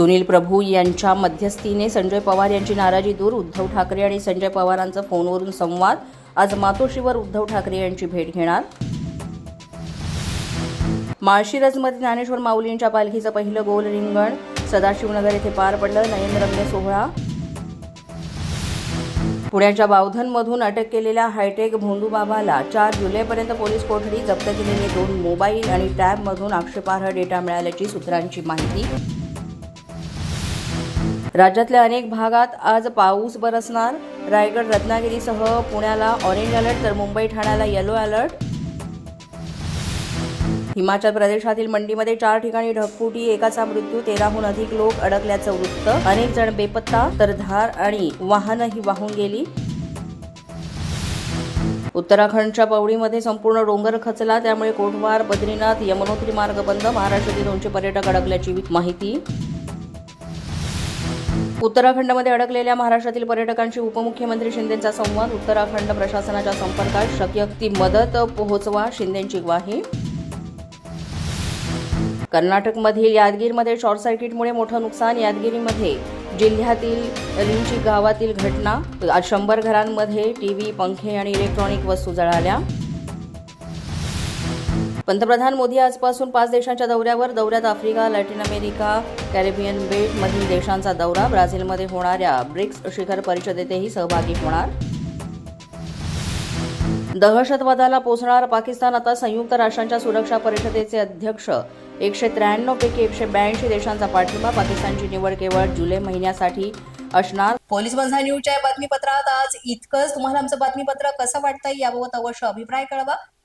सुनील प्रभू यांच्या मध्यस्थीने संजय पवार यांची नाराजी दूर उद्धव ठाकरे आणि संजय पवारांचा फोनवरून संवाद. आज मातोश्रीवर उद्धव ठाकरे यांची भेट घेणार. माळशिरसमध्ये ज्ञानेश्वर माऊलींच्या पालखीचं पहिलं गोल रिंगण सदाशिवनगर येथे पार पडलं. नयनरम्य सोहळा. पुण्याच्या बावधनमधून अटक केलेल्या हायटेक भोंदूबाबाला चार जुलैपर्यंत पोलीस कोठडी जप्त केलेले दोन मोबाईल आणि टॅबमधून आक्षेपार्ह डेटा मिळाल्याची सूत्रांची माहिती. राज्यातल्या अनेक भागात आज पाऊस बरसणार. रायगड रत्नागिरीसह पुण्याला ऑरेंज अलर्ट तर मुंबई ठाण्याला येलो अलर्ट हिमाचल प्रदेशातील मंडीमध्ये चार ठिकाणी ढगफुटी एकाचा मृत्यू तेराहून अधिक लोक अडकल्याचं वृत्त. अनेक जण बेपत्ता तर धार आणि वाहनही वाहून गेली. उत्तराखंडच्या पवडीमध्ये संपूर्ण डोंगर खचला त्यामुळे कोटवार बद्रीनाथ यमुनोत्री मार्ग बंद महाराष्ट्रातील दोनशे पर्यटक अडकल्याची माहिती उत्तराखंडमध्ये अडकलेल्या महाराष्ट्रातील पर्यटकांशी उपमुख्यमंत्री शिंदेचा संवाद. उत्तराखंड प्रशासनाच्या संपर्कात शक्य ती मदत पोहोचवा शिंदेची ग्वाही. कर्नाटकमधील यादगीरमध्ये शॉर्ट सर्किटमुळे मोठं नुकसान. यादगिरीमध्ये जिल्ह्यातील रिंची गावातील घटना. शंभर घरांमध्ये टी व्ही पंखे आणि इलेक्ट्रॉनिक वस्तू जळाल्या. पंतप्रधान मोदी आजपासून पाच देशांच्या दौऱ्यावर दौऱ्यात आफ्रिका लॅटिन अमेरिका कॅरेबियन बेट मधील देशांचा दौरा ब्राझीलमध्ये होणाऱ्या ब्रिक्स शिखर परिषदेतही सहभागी होणार. दहशतवादाला पोचणार पाकिस्तान आता संयुक्त राष्ट्रांच्या सुरक्षा परिषदेचे अध्यक्ष. एकशे त्र्याण्णव पैकी एकशे ब्याऐंशी देशांचा पाठिंबा पाकिस्तानची निवड केवळ जुलै महिन्यासाठी असणार. पोलीस बंधा न्यूजच्या बातमीपत्रात आज इतकंच. तुम्हाला आमचं बातमीपत्र कसं वाटतंय याबाबत अवश्य अभिप्राय कळवा.